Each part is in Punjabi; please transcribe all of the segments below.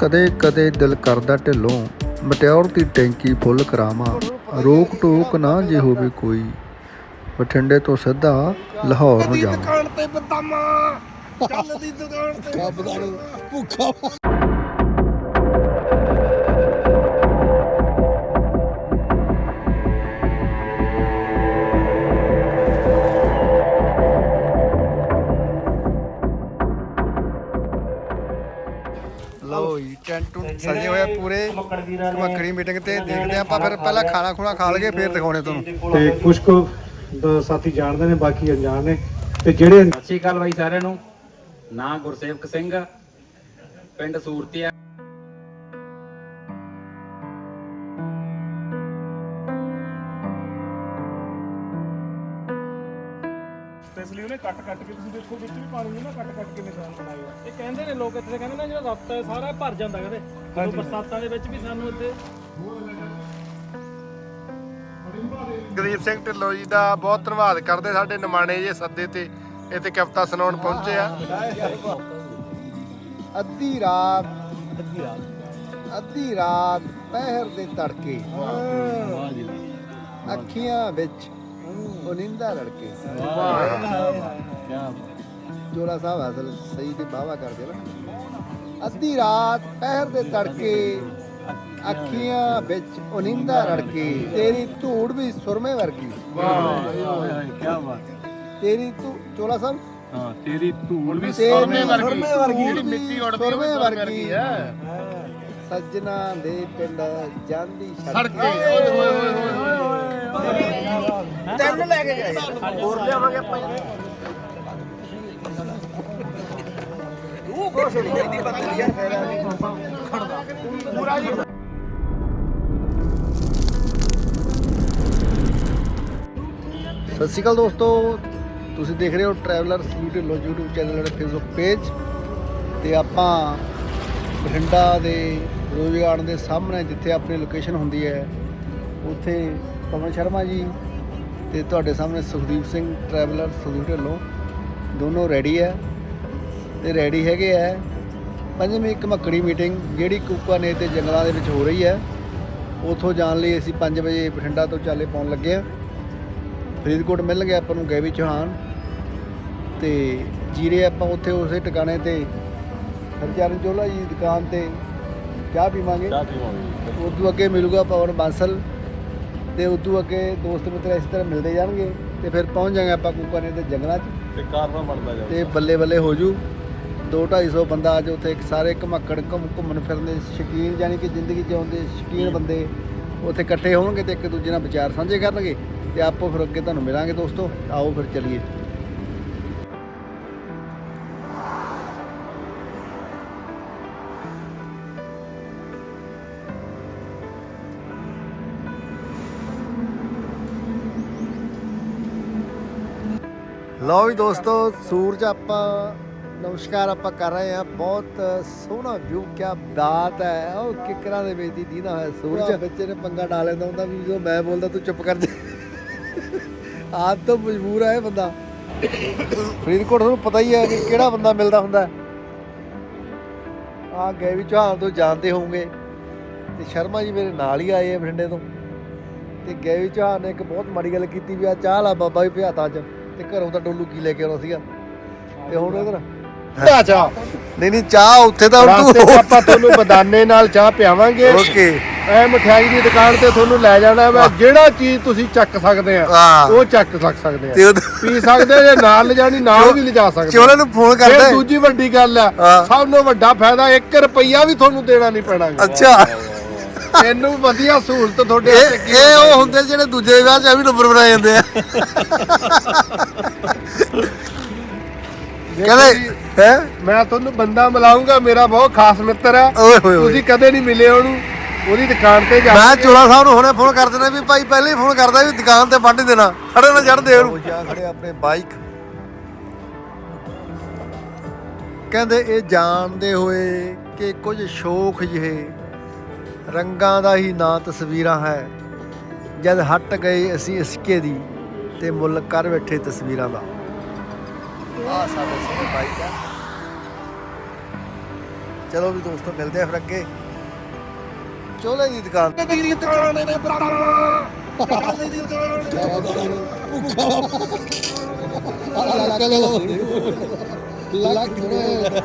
ਕਦੇ ਕਦੇ ਦਿਲ ਕਰਦਾ ਢਿੱਲੋਂ ਮਟਿਆਰ ਦੀ ਟੈਂਕੀ ਫੁੱਲ ਕਰਾਵਾਂ। ਰੋਕ ਟੋਕ ਨਾ ਜੇ ਹੋਵੇ ਕੋਈ ਬਠਿੰਡੇ ਤੋਂ ਸਿੱਧਾ ਲਾਹੌਰ ਨੂੰ ਜਾਵਾਂ। ਦੁਕਾਨ ਤੇ ਬਦਾਮਾ ਚੱਲਦੀ ਦੁਕਾਨ ਤੇ ਰੱਬ ਦਾ ਨੂੰ ਭੁੱਖਾ ਟੈਂਟ ਸਜੇ ਹੋਏ ਆ ਪੂਰੇ ਮੱਖਣੀ ਮੀਟਿੰਗ ਤੇ ਦੇਖਦੇ ਆਪਾਂ ਫਿਰ ਪਹਿਲਾਂ ਖਾਣਾ ਖੁਣਾ ਖਾ ਲਈਏ ਫਿਰ ਦਿਖਾਉਣੇ ਤੁਹਾਨੂੰ। ਤੇ ਕੁਝ ਕੁ ਸਾਥੀ ਜਾਣਦੇ ਨੇ ਬਾਕੀ ਅਣਜਾਣ ਨੇ। ਤੇ ਜਿਹੜੇ ਸਤਿ ਸ਼੍ਰੀ ਅਕਾਲ ਬਾਈ ਸਾਰਿਆਂ ਨੂੰ। ਨਾਂ ਗੁਰਸੇਵਕ ਸਿੰਘ ਪਿੰਡ ਸੂਰਤੀਆ। ਕੱਟ ਕੱਟ ਕੇ ਤੁਸੀਂ ਦੇਖੋ ਵਿੱਚ ਵੀ ਪਾਣੀ ਨੂੰ ਨਾ ਕੱਟ ਕੱਟ ਕੇ ਨਿਸ਼ਾਨ ਬਣਾਏ ਆ। ਇਹ ਕਹਿੰਦੇ ਨੇ ਲੋਕ ਇੱਥੇ ਕਹਿੰਦੇ ਨੇ ਜਿਹੜਾ ਰਸਤਾ ਹੈ ਸਾਰਾ ਭਰ ਜਾਂਦਾ ਕਹਿੰਦੇ। ਜਦੋਂ ਬਰਸਾਤਾਂ ਦੇ ਵਿੱਚ ਵੀ ਸਾਨੂੰ ਇੱਥੇ ਗਰੀਬ ਸਿੰਘ ਢਿੱਲੋਂ ਜੀ ਦਾ ਬਹੁਤ ਧੰਨਵਾਦ ਕਰਦੇ ਸਾਡੇ ਨਿਮਾਣੇ ਜੇ ਸੱਦੇ ਤੇ ਇੱਥੇ ਕਵਿਤਾ ਸੁਣਾਉਣ ਪਹੁੰਚੇ ਆ। ਅੱਧੀ ਰਾਤ ਅੱਧੀ ਰਾਤ। ਅੱਧੀ ਰਾਤ ਪਹਿਰ ਦੇ ਤੜਕੇ ਅੱਖੀਆਂ ਵਿੱਚ ਉਨਿੰਦਾ ਲੜਕੇ। ਜੋੜਾ ਸਾਹਿਬ ਅਸਲ ਸਹੀ ਤੇ ਬਾਵਾ ਕਰਦੇ ਨਾ। ਅੱਧੀ ਰਾਤ ਪਹਿਰ ਦੇ ਤੜਕੇ ਅੱਖੀਆਂ ਵਿੱਚ ਉਨਿੰਦਾ ਰੜਕੇ। ਤੇਰੀ ਧੂੜ ਵੀ ਸੁਰਮੇ ਵਰਗੀ। ਕੀ ਬਾਤ ਤੇਰੀ ਧੂ ਚੋਲਾ ਸਾਹਿਬ? ਹਾਂ ਤੇਰੀ ਧੂੜ ਵੀ ਸੁਰਮੇ ਵਰਗੀ। ਜਿਹੜੀ ਮਿੱਟੀ ਵੀ ਸੁਰਮੇ ਵਰਗੀ। ਹੈ। ਸੱਜਣਾ ਦੇ ਪਿੰਡ ਜਾਂਦੀ ਸੜਕੇ ਓਏ ਹੋਏ ਹੋਏ ਹੋਏ ਤਿੰਨ ਲੈ ਕੇ ਗਏ। ਹੋਰ ਲਿਆਵਾਂਗੇ ਆਪਾਂ ਉਹ ਖੁਸ਼ ਨਹੀਂ ਜਾਂਦੀ ਬੱਤੀ ਯਾਰ ਫੇਰ ਸਤਿ ਸ਼੍ਰੀ ਅਕਾਲ ਦੋਸਤੋ ਤੁਸੀਂ ਦੇਖ ਰਹੇ ਹੋ ਟਰੈਵਲਰ ਸਲੂਟ ਲੋ YouTube ਚੈਨਲ ਅਤੇ ਫੇਸਬੁੱਕ ਪੇਜ ਤੇ ਆਪਾਂ ਬਠਿੰਡਾ ਦੇ ਰੋਜ਼ ਗਾਰਡਨ ਦੇ ਸਾਹਮਣੇ ਜਿੱਥੇ ਆਪਣੀ ਲੋਕੇਸ਼ਨ ਹੁੰਦੀ ਹੈ ਉੱਥੇ ਪਵਨ ਸ਼ਰਮਾ ਜੀ ਤੇ ਤੁਹਾਡੇ ਸਾਹਮਣੇ ਸੁਖਦੀਪ ਸਿੰਘ ਟਰੈਵਲਰ ਸਲੂਟ ਢਿੱਲੋਂ। ਦੋਨੋਂ ਰੈਡੀ ਹੈ ਤੇ ਰੈਡੀ ਹੈਗੇ ਆ ਪੰਜਵੀਂ ਘਮੱਕੜੀ ਮੀਟਿੰਗ ਜਿਹੜੀ ਕੂਕਾਨੇ ਤੇ ਜੰਗਲਾਂ ਦੇ ਵਿੱਚ ਹੋ ਰਹੀ ਹੈ। ਉੱਥੋਂ ਜਾਣ ਲਈ ਅਸੀਂ 5 ਵਜੇ ਬਠਿੰਡਾ ਤੋਂ ਚਾਲੇ ਪਾਉਣ ਲੱਗੇ ਆ ਫਰੀਦਕੋਟ ਮਿਲ ਗਿਆ ਆਪਾਂ ਨੂੰ ਗੈਵੀ ਚੌਹਾਨ। ਤੇ ਜੀਰੇ ਆਪਾਂ ਉੱਥੇ ਉਸੇ ਟਿਕਾਣੇ ਤੇ ਹਰਚਰਨ ਚੋਲਾ ਜੀ ਦੀ ਦੁਕਾਨ ਤੇ ਚਾਹ ਪੀਵਾਂਗੇ। ਚਾਹ ਪੀਵਾਂਗੇ। ਉਦੋਂ ਅੱਗੇ ਮਿਲੂਗਾ ਪਵਨ ਬਾਂਸਲ। ਤੇ ਉਦੋਂ ਅੱਗੇ ਦੋਸਤ ਮਿੱਤਰ ਇਸ ਤਰ੍ਹਾਂ ਮਿਲਦੇ ਜਾਣਗੇ ਤੇ ਫਿਰ ਪਹੁੰਚ ਜਾਵਾਂਗੇ ਆਪਾਂ ਕੂਕਾਨੇ ਦੇ ਜੰਗਲਾਂ 'ਚ। ਤੇ ਕਾਰਵਾ ਬਣਦਾ ਜਾ ਤੇ ਬੱਲੇ ਬੱਲੇ ਹੋ ਜੂ। 2 250 ਬੰਦਾ ਅੱਜ ਉੱਥੇ ਇੱਕ ਸਾਰੇ ਘਮੱਕੜ ਘੁੰਮ ਘੁੰਮਣ ਫਿਰਨ ਦੇ ਸ਼ੌਕੀਨ ਜਾਨੀ ਕਿ ਜ਼ਿੰਦਗੀ ਜਿਉਣ ਦੇ ਸ਼ੌਕੀਨ ਬੰਦੇ ਉੱਥੇ ਇਕੱਠੇ ਹੋਣਗੇ ਤੇ ਇੱਕ ਦੂਜੇ ਨਾਲ ਵਿਚਾਰ ਸਾਂਝੇ ਕਰਨਗੇ ਤੇ ਆਪੋ ਫਿਰ ਅੱਗੇ ਤੁਹਾਨੂੰ ਮਿਲਾਂਗੇ ਦੋਸਤੋ। ਆਓ ਫਿਰ ਚੱਲੀਏ। ਲਓ ਵੀ ਦੋਸਤੋ ਸੂਰਜ ਆਪਾਂ ਨਮਸਕਾਰ ਆਪਾਂ ਕਰ ਰਹੇ ਹਾਂ। ਬਹੁਤ ਸੋਹਣਾ ਵਿਊ ਕੀ ਬਾਤ ਹੈ। ਉਹ ਕਿਕਰਾਂ ਦੇ ਵਿੱਚ ਦੀ ਦੀਦਾ ਹੋਇਆ ਸੂਰਜ। ਬੱਚੇ ਨੇ ਪੰਗਾ ਡਾਲ ਲੈਂਦਾ ਹੁੰਦਾ ਵੀ ਜਦੋਂ ਮੈਂ ਬੋਲਦਾ ਤੂੰ ਚੁੱਪ ਕਰ ਜਾ। ਆਪ ਤੋਂ ਮਜਬੂਰ ਹੈ ਬੰਦਾ। ਫਰੀਦਕੋਟ ਤੁਹਾਨੂੰ ਪਤਾ ਹੀ ਹੈ ਕਿ ਕਿਹੜਾ ਬੰਦਾ ਮਿਲਦਾ ਹੁੰਦਾ। ਆ ਗਏ ਵੀ ਚੌਹਾਨ ਤੋਂ ਜਾਣਦੇ ਹੋਵੋਗੇ। ਤੇ ਸ਼ਰਮਾ ਜੀ ਮੇਰੇ ਨਾਲ ਹੀ ਆਏ ਆ ਬਠਿੰਡੇ ਤੋਂ। ਤੇ ਗਏ ਵੀ ਚੌਹਾਨ ਨੇ ਇੱਕ ਬਹੁਤ ਮਾੜੀ ਗੱਲ ਕੀਤੀ ਵੀ ਆ ਚਾਹ ਲਾ ਬਾਬਾ ਵੀ ਭਿਆਤਾ ਅੱਜ। ਤੇ ਘਰੋਂ ਤਾਂ ਡੋਲੂ ਕੀ ਲੈ ਕੇ ਆਉਣਾ ਸੀਗਾ? ਤੇ ਹੁਣ ਇਧਰ ਚਾਹ ਚਾਹ। ਨਹੀਂ ਨਹੀਂ ਚਾਹ ਉੱਥੇ ਤਾਂ 'ਚ ਆਪਾਂ ਤੁਹਾਨੂੰ ਬਦਾਨੇ ਨਾਲ ਚਾਹ ਪਿਆਵਾਂਗੇ। ਓਕੇ। ਐ ਮਠਿਆਈ ਦੀ ਦੁਕਾਨ ਤੇ ਤੁਹਾਨੂੰ ਲੈ ਜਾਣਾ ਵਾ। ਜਿਹੜਾ ਚੀਜ਼ ਤੁਸੀਂ ਚੱਕ ਸਕਦੇ ਆ ਉਹ ਚੱਕ ਸਕ ਸਕਦੇ ਆ। ਪੀ ਸਕਦੇ ਜੇ ਨਾਲ ਲਿਜਾਣੀ ਨਾਲ ਵੀ ਲਿਜਾ ਸਕਦੇ ਚੋਲੇ ਨੂੰ ਫੋਨ ਕਰਦਾ ਦੂਜੀ ਵੱਡੀ ਗੱਲ ਆ। ਸਭ ਤੋਂ ਵੱਡਾ ਫਾਇਦਾ 1 ਰੁਪਈਆ ਵੀ ਤੁਹਾਨੂੰ ਦੇਣਾ ਨਹੀਂ ਪੈਣਾ। ਅੱਛਾ। ਤੈਨੂੰ ਵਧੀਆ ਸਹੂਲਤ ਤੁਹਾਡੇ ਇਹ ਇਹ ਉਹ ਹੁੰਦੇ ਜਿਹੜੇ ਦੂਜੇ ਵਿਆਹ 'ਚ ਆ ਵੀ ਨੰਬਰ ਬਣਾਏ ਜਾਂਦੇ ਆ। ਕਹਿੰਦੇ ਹੈ? ਮੈਂ ਤੁਹਾਨੂੰ ਬੰਦਾ ਮਿਲਾਉਂਗਾ ਮੇਰਾ ਬਹੁਤ ਖਾਸ ਮਿੱਤਰ ਆ। ਓਏ ਹੋਏ ਹੋਏ। ਤੁਸੀਂ ਕਦੇ ਨਹੀਂ ਮਿਲੇ ਉਹਨੂੰ। ਉਹਦੀ ਦੁਕਾਨ ਤੇ ਜਾ ਮੈਂ ਚੋਲਾ ਸਾਹਿਬ ਨੂੰ ਹੁਣੇ ਫੋਨ ਕਰ ਦੇਣਾ ਵੀ ਭਾਈ ਪਹਿਲੇ ਹੀ ਫੋਨ ਕਰਦਾ ਵੀ ਦੁਕਾਨ ਤੇ ਵੱਢ ਦੇਣਾ। ਖੜੇ ਨਾ ਚੜਦੇ ਉਹਨੂੰ। ਜਾ ਖੜੇ ਆਪਣੇ ਬਾਈਕ। ਕਹਿੰਦੇ ਇਹ ਜਾਣਦੇ ਹੋਏ ਕਿ ਕੁਝ ਸ਼ੋਖ ਜਿਹੇ ਰੰਗਾਂ ਦਾ ਹੀ ਨਾਂ ਤਸਵੀਰਾਂ ਹੈ। ਜਦ ਹਟ ਗਏ ਅਸੀਂ ਇਸਕੇ ਦੀ ਤੇ ਮੁੱਲ ਕਰ ਬੈਠੇ ਤਸਵੀਰਾਂ ਦਾ। ਆ ਸਾਡੇ ਸੋਹਣੇ ਬਾਈਕ ਆ ਚਲੋ ਵੀ ਦੋਸਤੋ ਮਿਲਦੇ ਆ ਫਿਰ ਅੱਗੇ। ਚੋਲੇ ਦੀ ਦੁਕਾਨ।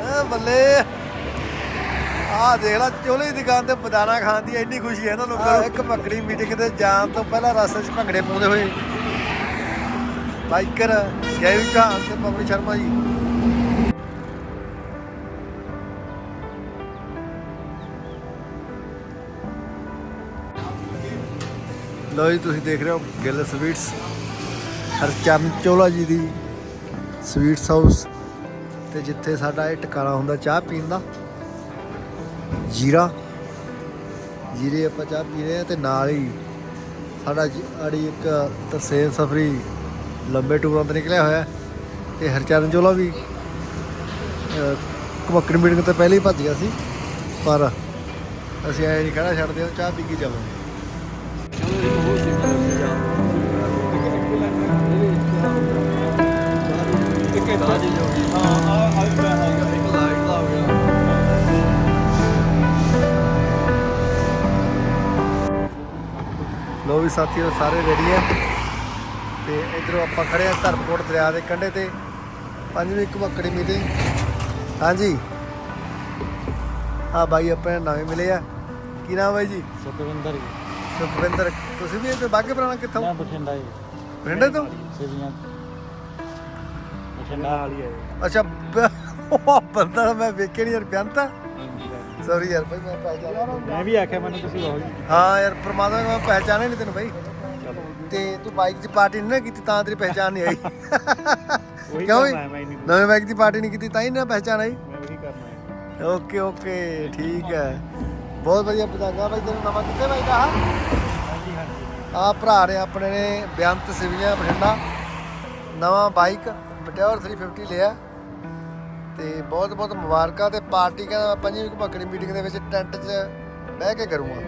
ਆ ਬੱਲੇ। ਆਹ ਦੇਖ ਲੈ ਚੋਲੇ ਦੀ ਦੁਕਾਨ ਤੇ ਬਦਾਨਾ ਖਾਣ ਦੀ ਇੰਨੀ ਖੁਸ਼ੀ ਹੈ ਇਹਨਾਂ ਲੋਕਾਂ ਨੂੰ। ਇੱਕ ਭੰਗੜੀ ਮੀਟਿੰਗ ਤੇ ਜਾਣ ਤੋਂ ਪਹਿਲਾਂ ਰਸਤੇ 'ਚ ਭੰਗੜੇ ਪਾਉਂਦੇ ਹੋਏ। ਬਾਈਕਰ ਗੈਵਿਕਾ ਤੇ ਪਵਨ ਸ਼ਰਮਾ ਜੀ। ਲੋ ਜੀ, ਤੁਸੀਂ ਦੇਖ ਰਹੇ ਹੋ ਗਿੱਲ ਸਵੀਟਸ। ਹਰਚਰਨ ਚੋਲਾ ਜੀ ਦੀ ਸਵੀਟਸ ਹਾਊਸ। ਤੇ ਜਿੱਥੇ ਸਾਡਾ ਇਹ ਟਿਕਾਣਾ ਹੁੰਦਾ ਚਾਹ ਪੀਣ ਦਾ। ਜੀਰਾ। ਜੀਰੇ ਆਪਾਂ ਚਾਹ ਪੀ ਰਹੇ ਆ ਤੇ ਨਾਲ ਹੀ ਸਾਡਾ ਜੀ- ਇੱਕ ਤਰਸੇਮ ਸਫਰੀ ਲੰਬੇ ਟੂਰਾਂ ਤੇ ਨਿਕਲਿਆ ਹੋਇਆ ਹੈ ਤੇ ਹਰਚਰਨ ਚੋਲਾ ਵੀ ਕਮਕੜੀ ਮੀਟਿੰਗ ਤੋਂ ਪਹਿਲੇ ਹੀ ਭੱਜ ਗਿਆ ਸੀ, ਪਰ ਅਸੀਂ ਐ ਨਹੀਂ ਕਹਿਣਾ ਛੱਡਦੇ ਹਾਂ ਚਾਹ ਪੀ ਕੇ ਜਾਵਾਂਗੇ ਵੀ ਸਾਥੀਓ ਸਾਰੇ ਰੈਡੀ ਆ। ਤੇ ਇਧਰੋਂ ਆਪਾਂ ਖੜੇ ਆ ਧਰਮਕੋਟ ਦਰਿਆ ਦੇ ਕੰਢੇ ਤੇ। ਪੰਜਵੀਂ ਘਮਕੜੀ ਮੀਟਿੰਗ ਹਾਂਜੀ। ਆ ਬਾਈ ਆਪਣੇ ਨਵੇਂ ਮਿਲੇ ਆ। ਕੀ ਨਾਮ ਬਾਈ ਜੀ? ਸੁਖਵਿੰਦਰ ਜੀ। ਸੁਖਵਿੰਦਰ ਤੁਸੀਂ ਵੀ ਇੱਥੇ ਬਾਗੇ ਪੁਰਾਣਾ ਕਿੱਥੋਂ? ਮੈਂ ਬਠਿੰਡਾ ਜੀ। ਬਠਿੰਡੇ ਤੋਂ? ਸਿਵੀਆਂ। ਬਠਿੰਡਾ। ਵਾਲੀ ਹੈ ਅੱਛਾ ਉਹ ਬੰਦਾ ਮੈਂ ਵੇਖਿਆ ਨਹੀਂ ਯਾਰ ਬਿਆਨਤਾ ਸੌਰੀ ਯਾਰ ਭਾਈ ਮੈਂ ਪਹਿਚਾਨ ਮੈਂ ਵੀ ਆਖਿਆ ਮੈਨੂੰ ਤੁਸੀਂ ਬਹੁਤ ਹਾਂ ਯਾਰ ਪ੍ਰਮਾਤਮਾ ਨੇ ਮੈਂ ਪਹਿਚਾਣਿਆ ਨਹੀਂ ਤੈਨੂੰ ਬਾਈ। ਤੇ ਤੂੰ ਬਾਈਕ ਦੀ ਪਾਰਟੀ ਨਹੀਂ ਨਾ ਕੀਤੀ ਤਾਂ ਤੇਰੀ ਪਹਿਚਾਨ ਨਹੀਂ ਆਈ। ਕਿਉਂ ਵੀ? ਨਵੇਂ ਬਾਈਕ ਦੀ ਪਾਰਟੀ ਨਹੀਂ ਕੀਤੀ ਤਾਂ ਹੀ ਨਾ ਪਹਿਚਾਨ ਆਈ। ਮੈਂ ਉਹੀ ਕਰਨਾ ਹੈ। ਓਕੇ ਓਕੇ ਠੀਕ ਹੈ। ਬਹੁਤ ਵਧੀਆ ਪਤਾਗਾ ਬਾਈ ਤੈਨੂੰ ਨਵਾਂ ਕਿੱਥੇ ਬਾਈ ਦਾ ਹਾਂਜੀ ਹਾਂਜੀ। ਆ ਭਰਾ ਨੇ ਆਪਣੇ ਨੇ ਬੇਅੰਤ ਸਿਵੀਆਂ ਬਠਿੰਡਾ। ਨਵਾਂ ਬਾਈਕ ਮਟਿਓਰ 350 ਲਿਆ। ਤੇ ਬਹੁਤ ਬਹੁਤ ਮੁਬਾਰਕਾਂ ਤੇ ਪਾਰਟੀ ਕਹਿੰਦਾ ਮੈਂ ਪੰਜਵੀਂ ਘਮਕੜੀ ਮੀਟਿੰਗ ਦੇ ਵਿੱਚ ਟੈਂਟ 'ਚ ਬਹਿ ਕੇ ਕਰੂੰਗਾ।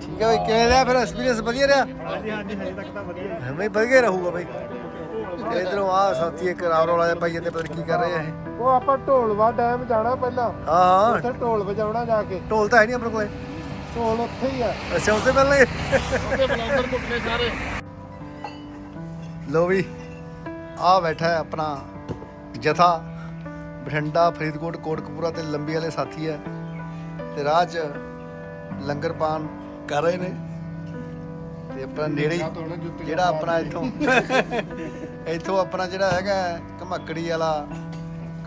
ਠੀਕ ਹੈ ਬਾਈ ਕਿਵੇਂ ਰਿਹਾ ਫਿਰ ਐਕਸਪੀਰੀਅੰਸ ਵਧੀਆ ਰਿਹਾ? ਹਾਂਜੀ ਹਾਂਜੀ ਹਜੇ ਤੱਕ ਤਾਂ ਵਧੀਆ ਹੀ। ਹਮੇ ਵਧੀਆ ਰਹੂਗਾ ਬਾਈ। ਤੇ ਇਧਰੋਂ ਆ ਸਾਥੀ ਇੱਕ ਰਾਵ ਰੋਲਾ ਭਾਈ ਇੱਥੇ ਪਤਾ ਨੀ ਕੀ ਕਰ ਰਹੇ ਆ ਇਹ। ਉਹ ਆਪਾਂ ਢੋਲਵਾ ਡੈਮ ਜਾਣਾ ਪਹਿਲਾਂ। ਹਾਂ ਹਾਂ। ਉੱਥੇ ਢੋਲ ਵਜਾਉਣਾ ਜਾ ਕੇ। ਢੋਲ ਤਾਂ ਹੈ ਨਹੀਂ ਆਪਣੇ ਕੋਲੇ। ਢੋਲ ਉੱਥੇ ਹੀ ਆ। ਅੱਛਾ ਉੱਥੇ ਪਹਿਲਾਂ ਹੀ। ਉੱਥੇ ਬਲੌਗਰ ਘੁੰਮਨੇ ਸਾਰੇ। ਲੋ ਵੀ ਆ ਬੈਠਾ ਹੈ ਆਪਣਾ ਜਥਾ। ਬਠਿੰਡਾ, ਫਰੀਦਕੋਟ, ਕੋਟਕਪੂਰਾ ਤੇ ਲੰਬੀ ਵਾਲੇ ਸਾਥੀ ਹੈ। ਤੇ ਰਾਹ 'ਚ ਲੰਗਰ ਪਾਨ ਕਰ ਰਹੇ ਨੇ। ਤੇ ਆਪਣਾ ਨੇੜੇ ਹੀ ਜਿਹੜਾ ਆਪਣਾ ਇੱਥੋਂ ਇੱਥੋਂ ਆਪਣਾ ਜਿਹੜਾ ਹੈਗਾ ਘਮੱਕੜੀ ਵਾਲਾ,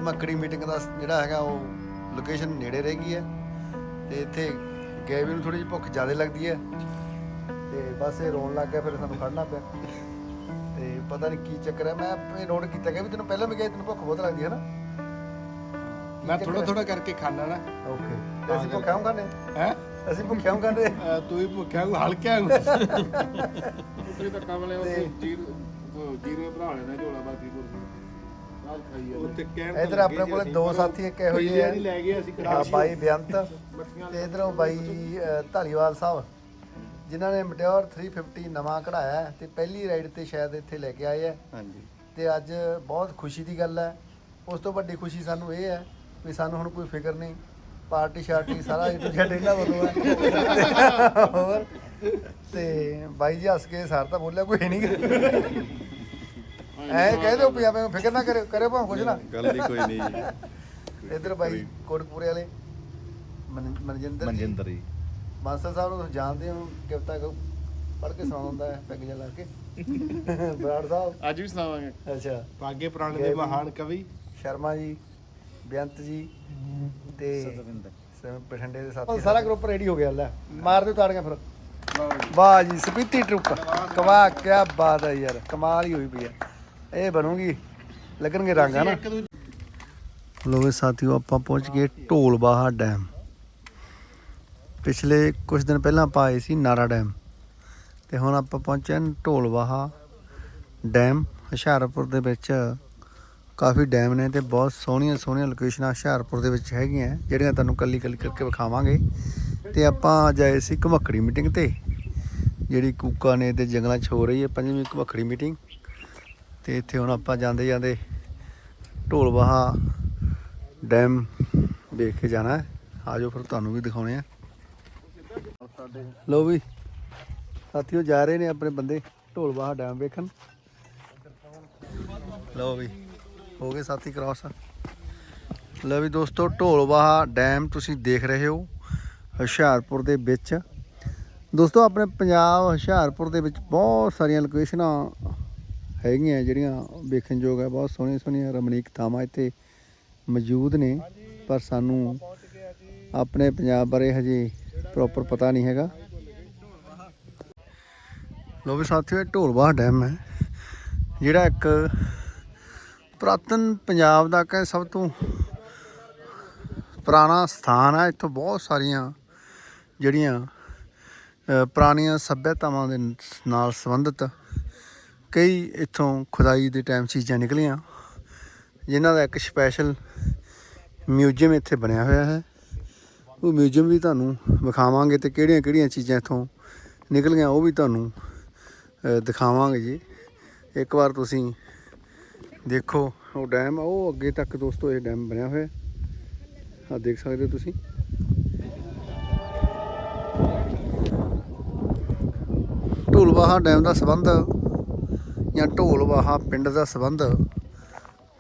ਘਮੱਕੜੀ ਮੀਟਿੰਗ ਦਾ ਜਿਹੜਾ ਹੈਗਾ ਉਹ ਲੋਕੇਸ਼ਨ ਨੇੜੇ ਰਹਿ ਗਈ ਹੈ। ਤੇ ਇੱਥੇ ਗਏ ਵੀ ਨੂੰ ਥੋੜੀ ਜਿਹੀ ਭੁੱਖ ਜ਼ਿਆਦਾ ਲੱਗਦੀ ਹੈ। ਤੇ ਬਸ ਇਹ ਰੋਣ ਲੱਗ ਗਿਆ, ਫਿਰ ਸਾਨੂੰ ਖੜਨਾ ਪਿਆ। ਤੇ ਪਤਾ ਨਹੀਂ ਕੀ ਚੱਕਰ ਹੈ, ਮੈਂ ਇਹ ਨੋਟ ਕੀਤਾ ਗਿਆ ਵੀ ਤੈਨੂੰ ਪਹਿਲਾਂ ਵੀ ਕਿਹਾ ਤੈਨੂੰ ਭੁੱਖ ਬਹੁਤ ਲੱਗਦੀ ਹੈ ਨਾ। ਮੈਂ ਥੋੜਾ ਥੋੜਾ ਕਰਕੇ ਖਾਣਾ ਨਾ। ਓਕੇ ਤੇ ਅਸੀਂ ਭੁੱਖਿਆ ਹੁੰਗਾ ਨੇ। ਹੈ? ਅਸੀਂ ਭੁੱਖਿਆ ਹੁੰਗਾ ਨੇ। ਤੂੰ ਹੀ ਭੁੱਖਿਆ ਹੂੰ ਹਲਕਿਆ ਹੂੰ ਤੁਸੀਂ ਤਾਂ ਕਮਲੇ ਤੇ- ਜੀਰ ਜੀਰੇ ਬਣਾ ਲੈਣਾ ਝੋਲਾ ਬਾਕੀ ਆ ਕਹਿਣ ਇਧਰ ਆਪਣੇ ਕੋਲੇ ਦੋ ਸਾਥੀ ਇੱਕ ਇਹੋ ਜਿਹੇ ਨਹੀਂ ਲੈ ਗਏ ਅਸੀਂ ਆ ਬਾਈ ਬੇਅੰਤ ਤੇ ਇਧਰੋਂ ਬਾਈ ਧਾਲੀਵਾਲ ਸਾਹਿਬ ਜਿਨ੍ਹਾਂ ਨੇ ਮਟਿਓਰ 350 ਨਵਾਂ ਕਢਾਇਆ ਤੇ ਪਹਿਲੀ ਰਾਈਡ ਤੇ ਸ਼ਾਇਦ ਇੱਥੇ ਲੈ ਕੇ ਆਏ ਹੈ। ਹਾਂਜੀ। ਤੇ ਅੱਜ ਬਹੁਤ ਖੁਸ਼ੀ ਦੀ ਗੱਲ ਹੈ। ਉਸ ਤੋਂ ਵੱਡੀ ਖੁਸ਼ੀ ਸਾਨੂੰ ਇਹ ਹੈ ਵੀ ਸਾਨੂੰ ਹੁਣ ਕੋਈ ਫਿਕਰ ਨਹੀਂ ਪਾਰਟੀ ਸ਼ਾਰਟੀ ਸਾਰਾ ਇਹ ਦੂਜਾ ਡੇਲਾ ਵੱਲੋਂ ਹੈ ਹੋਰ ਤੇ ਬਾਈ ਜੀ ਹੱਸ ਕੇ ਸਾਰ ਤਾਂ ਬੋਲਿਆ ਕੋਈ ਨਹੀਂ। ਐ ਕਹਿ ਦਿਓ ਪੰਜਾਬੀ ਨੂੰ ਫਿਕਰ ਨਾ ਕਰਿਓ ਕਰਿਓ ਭਾਵੇਂ ਕੁਝ ਨਾ। ਗੱਲ ਦੀ ਕੋਈ ਨਹੀਂ। ਇੱਧਰ ਬਾਈ ਕੋਟਪੂਰੇ ਵਾਲੇ ਮਨ- ਮਨਜਿੰਦਰ ਜੀ। ਮਨਜਿੰਦਰ ਜੀ। ਬਾਂਸਲ ਸਾਹਿਬ ਨੂੰ ਜਾਣਦੇ ਹੋ ਕਵਿਤਾ ਕੋ ਪੜ੍ਹ ਕੇ ਸੁਣਾਉਂਦਾ ਹੈ ਪੈਗ ਜਿਹਾ ਲਾ ਕੇ। ਬਰਾੜ ਸਾਹਿਬ। ਅੱਜ ਵੀ ਸੁਣਾਵਾਂਗੇ। ਅੱਛਾ। ਪਾਗੇ ਪੁਰਾਣੇ ਦੇ। ਮਹਾਨ ਕਵੀ। ਸ਼ਰਮਾ ਜੀ। ਬੇਅੰਤ ਜੀ ਤੇ ਸਤਵਿੰਦਰ। ਬਠਿੰਡੇ ਦੇ ਸਾਥੀ ਸਾਰਾ ਗਰੁੱਪ ਰੈਡੀ ਹੋ ਗਿਆ ਲੈ ਮਾਰ ਦਿਓ ਤਾੜੀਆਂ ਫਿਰ। ਵਾਹ ਜੀ ਸਪੀਤੀ ਟਰੁੱਪ ਕਵਾ ਕੀ ਬਾਤ ਹੈ ਯਾਰ ਕਮਾਲ ਹੀ ਹੋਈ ਪਈ ਹੈ। ਇਹ ਬਣੂਗੀ ਲੱਗਣਗੇ ਰੰਗ ਹਨਾ? ਲੋਵੇ ਸਾਥੀਓ ਆਪਾਂ ਪਹੁੰਚ ਗਏ ਢੋਲਬਾਹਾ ਡੈਮ। ਪਿਛਲੇ ਕੁਝ ਦਿਨ ਪਹਿਲਾਂ ਆਪਾਂ ਆਏ ਸੀ ਨਾਰਾ ਡੈਮ। ਤੇ ਹੁਣ ਆਪਾਂ ਪਹੁੰਚੇ ਢੋਲਬਾਹਾ ਡੈਮ ਹੁਸ਼ਿਆਰਪੁਰ ਦੇ ਵਿੱਚ। ਕਾਫੀ ਡੈਮ ਨੇ ਤੇ ਬਹੁਤ ਸੋਹਣੀਆਂ ਸੋਹਣੀਆਂ ਲੋਕੇਸ਼ਨਾਂ ਹੁਸ਼ਿਆਰਪੁਰ ਦੇ ਵਿੱਚ ਹੈਗੀਆਂ, ਜਿਹੜੀਆਂ ਤੁਹਾਨੂੰ ਕੱਲੀ ਕੱਲੀ ਕਰਕੇ ਵਿਖਾਵਾਂਗੇ। ਤੇ ਆਪਾਂ ਜਾਏ ਸੀ ਘਮੱਕੜੀ ਮੀਟਿੰਗ ਤੇ, ਜਿਹੜੀ ਕੂਕਾ ਨੇ ਤੇ ਜੰਗਲਾਂ 'ਚ ਹੋ ਰਹੀ ਹੈ, ਪੰਜਵੀਂ ਘਮੱਕੜੀ ਮੀਟਿੰਗ ਤੇ ਇੱਥੇ ਹੁਣ ਆਪਾਂ ਜਾਂਦੇ ਜਾਂਦੇ ਢੋਲਬਾਹਾ ਡੈਮ ਵੇਖ ਕੇ ਜਾਣਾ ਹੈ। ਆਜੋ ਫਿਰ ਤੁਹਾਨੂੰ ਵੀ ਦਿਖਾਉਣੇ ਆ। ਲੋ ਵੀ, ਸਾਥੀਓ ਜਾ ਰਹੇ ਨੇ ਆਪਣੇ ਬੰਦੇ ਢੋਲਵਾਹਾ ਡੈਮ ਵੇਖਣ। ਲੋ ਵੀ। ਹੋ ਗਏ ਸਾਥੀ ਕ੍ਰਾਸ ਲੋ ਵੀ ਦੋਸਤੋ, ਢੋਲਵਾਹਾ ਡੈਮ ਤੁਸੀਂ ਦੇਖ ਰਹੇ ਹੋ, ਹੁਸ਼ਿਆਰਪੁਰ ਦੇ ਵਿੱਚ। ਦੋਸਤੋ, ਆਪਣੇ ਪੰਜਾਬ, ਹੁਸ਼ਿਆਰਪੁਰ ਦੇ ਵਿੱਚ ਬਹੁਤ ਸਾਰੀਆਂ ਲੋਕੇਸ਼ਨਾਂ ਹੈਗੀਆਂ, ਜਿਹੜੀਆਂ ਵੇਖਣ ਯੋਗ ਹੈ। ਬਹੁਤ ਸੋਹਣੀਆਂ ਸੋਹਣੀਆਂ ਰਮਣੀਕ ਥਾਵਾਂ ਇੱਥੇ ਮੌਜੂਦ ਨੇ। ਪਰ ਸਾਨੂੰ ਆਪਣੇ ਪੰਜਾਬ ਬਾਰੇ ਹਜੇ ਪ੍ਰੋਪਰ ਪਤਾ ਨਹੀਂ ਹੈਗਾ। ਲੋ ਵੀ ਸਾਥੀਓ, ਇਹ ਢੋਲਵਾਹ ਡੈਮ ਹੈ। ਜਿਹੜਾ ਇੱਕ ਪੁਰਾਤਨ ਪੰਜਾਬ ਦਾ ਕਹੇ ਸਭ ਤੋਂ ਪੁਰਾਣਾ ਸਥਾਨ ਹੈ ਇੱਥੋਂ ਬਹੁਤ ਸਾਰੀਆਂ ਜਿਹੜੀਆਂ ਪੁਰਾਣੀਆਂ ਸੱਭਿਅਤਾਵਾਂ ਦੇ ਨਾਲ ਸੰਬੰਧਿਤ ਕਈ ਇੱਥੋਂ ਖੁਦਾਈ ਦੇ ਟਾਈਮ ਚੀਜ਼ਾਂ ਨਿਕਲੀਆਂ, ਜਿਨ੍ਹਾਂ ਦਾ ਇੱਕ ਸਪੈਸ਼ਲ ਮਿਊਜ਼ੀਅਮ ਇੱਥੇ ਬਣਿਆ ਹੋਇਆ ਹੈ। ਉਹ ਮਿਊਜ਼ੀਅਮ ਵੀ ਤੁਹਾਨੂੰ ਵਿਖਾਵਾਂਗੇ ਤੇ ਕਿਹੜੀਆਂ-ਕਿਹੜੀਆਂ ਚੀਜ਼ਾਂ ਇੱਥੋਂ ਨਿਕਲੀਆਂ ਉਹ ਵੀ ਤੁਹਾਨੂੰ ਦਿਖਾਵਾਂਗੇ ਜੀ। ਇੱਕ ਵਾਰ ਤੁਸੀਂ ਦੇਖੋ ਉਹ ਡੈਮ ਆ, ਉਹ ਅੱਗੇ ਤੱਕ ਦੋਸਤੋ ਇਹ ਡੈਮ ਬਣਿਆ ਹੋਇਆ। ਆ ਦੇਖ ਸਕਦੇ ਹੋ ਤੁਸੀਂ। ਢੋਲਵਾਹਾ ਡੈਮ ਦਾ ਸੰਬੰਧ ਜਾਂ ਢੋਲਵਾਹਾ ਪਿੰਡ ਦਾ ਸੰਬੰਧ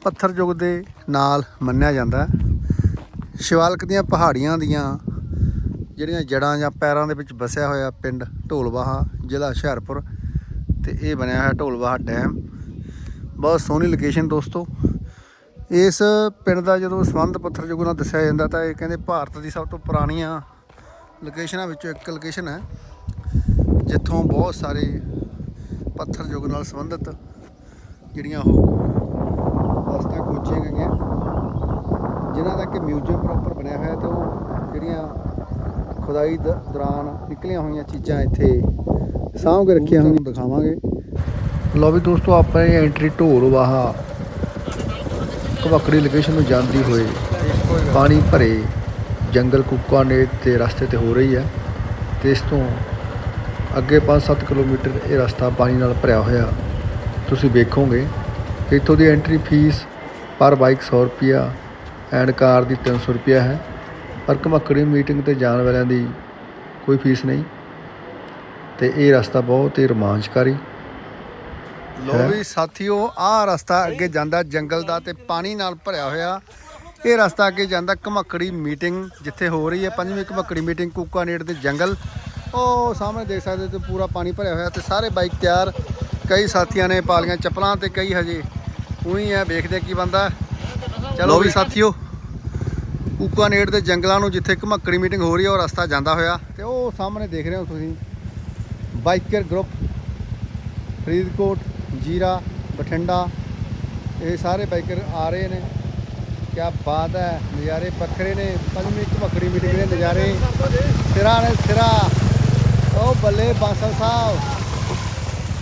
ਪੱਥਰ ਯੁੱਗ ਦੇ ਨਾਲ ਮੰਨਿਆ ਜਾਂਦਾ ਹੈ। ਸ਼ਿਵਾਲਕ ਦੀਆਂ ਪਹਾੜੀਆਂ ਦੀਆਂ ਜਿਹੜੀਆਂ ਜੜਾਂ ਜਾਂ ਪੈਰਾਂ ਦੇ ਵਿੱਚ ਵਸਿਆ ਹੋਇਆ ਪਿੰਡ ਢੋਲਵਾਹਾ ਜ਼ਿਲ੍ਹਾ ਹੁਸ਼ਿਆਰਪੁਰ ਤੇ ਇਹ ਬਣਿਆ ਹੋਇਆ ਢੋਲਵਾਹਾ ਡੈਮ। ਬਹੁਤ ਸੋਹਣੀ ਲੋਕੇਸ਼ਨ ਦੋਸਤੋ। ਇਸ ਪਿੰਡ ਦਾ ਜਦੋਂ ਸੰਬੰਧ ਪੱਥਰ ਯੁੱਗ ਨਾਲ ਦੱਸਿਆ ਜਾਂਦਾ ਤਾਂ ਇਹ ਕਹਿੰਦੇ ਭਾਰਤ ਦੀ ਸਭ ਤੋਂ ਪੁਰਾਣੀਆਂ ਲੋਕੇਸ਼ਨਾਂ ਵਿੱਚੋਂ ਇੱਕ ਲੋਕੇਸ਼ਨ ਹੈ, ਜਿੱਥੋਂ ਬਹੁਤ ਸਾਰੇ ਪੱਥਰ ਯੁੱਗ ਨਾਲ ਸੰਬੰਧਿਤ ਜਿਹੜੀਆਂ ਉਹ ਰਸਤਾ ਖੋਜੀਆਂ ਗਈਆਂ। ਜਿਨ੍ਹਾਂ ਦਾ ਕਿ ਮਿਊਜ਼ੀਅਮ ਪ੍ਰੋਪਰ ਬਣਿਆ ਹੋਇਆ ਤੇ ਉਹ ਜਿਹੜੀਆਂ ਖੁਦਾਈ ਦ- ਦੌਰਾਨ ਨਿਕਲੀਆਂ ਹੋਈਆਂ ਚੀਜ਼ਾਂ ਇੱਥੇ ਸਾਂਭ ਕੇ ਰੱਖੀਆਂ ਹੋਈਆਂ, ਦਿਖਾਵਾਂਗੇ। ਲਓ ਵੀ ਦੋਸਤੋ, ਆਪਾਂ ਇਹ ਐਂਟਰੀ ਢੋਲ ਵਾਹਾ ਕਵਕੜੀ ਲੋਕੇਸ਼ਨ ਨੂੰ ਜਾਂਦੀ ਹੋਏ ਪਾਣੀ ਭਰੇ ਜੰਗਲ ਕੁੱਕਾਨੇਟ ਦੇ ਰਸਤੇ ਤੇ ਹੋ ਰਹੀ ਹੈ ਤੇ ਇਸ ਤੋਂ ਅੱਗੇ 5-7 ਕਿਲੋਮੀਟਰ ਇਹ ਰਸਤਾ ਪਾਣੀ ਨਾਲ ਭਰਿਆ ਹੋਇਆ। ਤੁਸੀਂ ਵੇਖੋਗੇ, ਇੱਥੋਂ ਦੀ ਐਂਟਰੀ ਫੀਸ ਪਰ ਬਾਈਕ 100 ਰੁਪਿਆ ਐਂਡ ਕਾਰ ਦੀ 300 ਰੁਪਿਆ ਹੈ। ਪਰ ਘਮੱਕੜੀ ਮੀਟਿੰਗ ਤੇ ਜਾਣ ਵਾਲਿਆਂ ਦੀ ਕੋਈ ਫੀਸ ਨਹੀਂ। ਤੇ ਇਹ ਰਸਤਾ ਬਹੁਤ ਹੀ ਰੋਮਾਂਚਕਾਰੀ ਲੋ ਵੀ ਸਾਥੀਓ ਆਹ ਰਸਤਾ ਅੱਗੇ ਜਾਂਦਾ ਜੰਗਲ ਦਾ ਤੇ ਪਾਣੀ ਨਾਲ ਭਰਿਆ ਹੋਇਆ। ਇਹ ਰਸਤਾ ਅੱਗੇ ਜਾਂਦਾ ਘਮੱਕੜੀ ਮੀਟਿੰਗ ਜਿੱਥੇ ਹੋ ਰਹੀ ਹੈ ਪੰਜਵੀਂ ਘਮੱਕੜੀ ਮੀਟਿੰਗ ਕੂਕਾਨੇਟ ਦੇ ਜੰਗਲ। ਉਹ ਸਾਹਮਣੇ ਦੇਖ ਸਕਦੇ ਤੇ ਪੂਰਾ ਪਾਣੀ ਭਰਿਆ ਹੋਇਆ ਤੇ ਸਾਰੇ ਬਾਈਕ ਤਿਆਰ। ਕਈ ਸਾਥੀਆਂ ਨੇ ਪਾਲੀਆਂ ਚੱਪਲਾਂ ਤੇ ਕਈ ਹਜੇ ਉਹੀ ਹੈ ਵੇਖਦੇ ਕੀ ਬੰਦਾ ਚਲੋ ਵੀ ਸਾਥੀਓ ਕੂਕਾਨੇਟ ਦੇ ਜੰਗਲਾਂ ਨੂੰ ਜਿੱਥੇ ਘਮੱਕੜੀ ਮੀਟਿੰਗ ਹੋ ਰਹੀ ਹੈ ਉਹ ਰਸਤਾ ਜਾਂਦਾ ਹੋਇਆ ਤੇ ਉਹ ਸਾਹਮਣੇ ਦੇਖ ਰਹੇ ਹੋ ਤੁਸੀਂ। ਬਾਈਕਰ ਗਰੁੱਪ ਫਰੀਦਕੋਟ ਜੀਰਾ, ਬਠਿੰਡਾ, ਇਹ ਸਾਰੇ ਬਾਈਕਰ ਆ ਰਹੇ ਨੇ। ਕਿਆ ਬਾਤ ਹੈ, ਨਜ਼ਾਰੇ ਵੱਖਰੇ ਨੇ। ਪੰਜਵੀਂ ਘਮੱਕੜੀ ਮੀਟਿੰਗ ਦੇ ਨਜ਼ਾਰੇ ਸਿਰਾ ਨੇ ਸਿਰਾ। ਉਹ ਬੱਲੇ ਬਾਂਸਲ ਸਾਹਿਬ।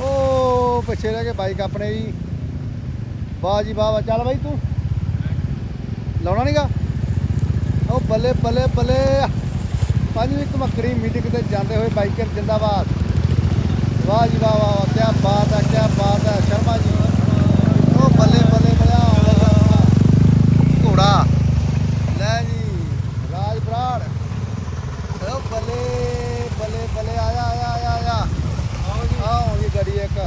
ਉਹ ਪਿੱਛੇ ਰਹਿ ਕੇ ਬਾਈਕ ਆਪਣੇ ਜੀ। ਵਾਹ ਜੀ ਵਾਹ ਵਾਹ। ਚੱਲ ਬਾਈ ਤੂੰ। ਲਾਉਣਾ ਨਹੀਂਗਾ ਉਹ ਬੱਲੇ ਬੱਲੇ ਬੱਲੇ। ਪੰਜਵੀਂ ਘਮੱਕੜੀ ਮੀਟਿੰਗ ਤੇ ਜਾਂਦੇ ਹੋਏ ਬਾਈਕਰ ਜਿੰਦਾਬਾਦ। ਵਾਹ ਜੀ ਵਾਹ ਵਾਹ ਕੀ ਬਾਤ ਹੈ ਕੀ ਬਾਤ ਹੈ, ਸ਼ਰਮਾ ਜੀ। ਉਹ ਬੱਲੇ ਬੱਲੇ ਬੱਲੇ ਘੋੜਾ। ਲੈ ਜੀ, ਰਾਜ ਬਰਾੜ ਉਹ ਬੱਲੇ ਬੱਲੇ ਬੱਲੇ, ਆਇਆ ਆਇਆ ਆਇਆ ਆਇਆ। ਆਓ ਜੀ ਆਓ ਜੀ, ਗੱਡੀ ਇੱਕ।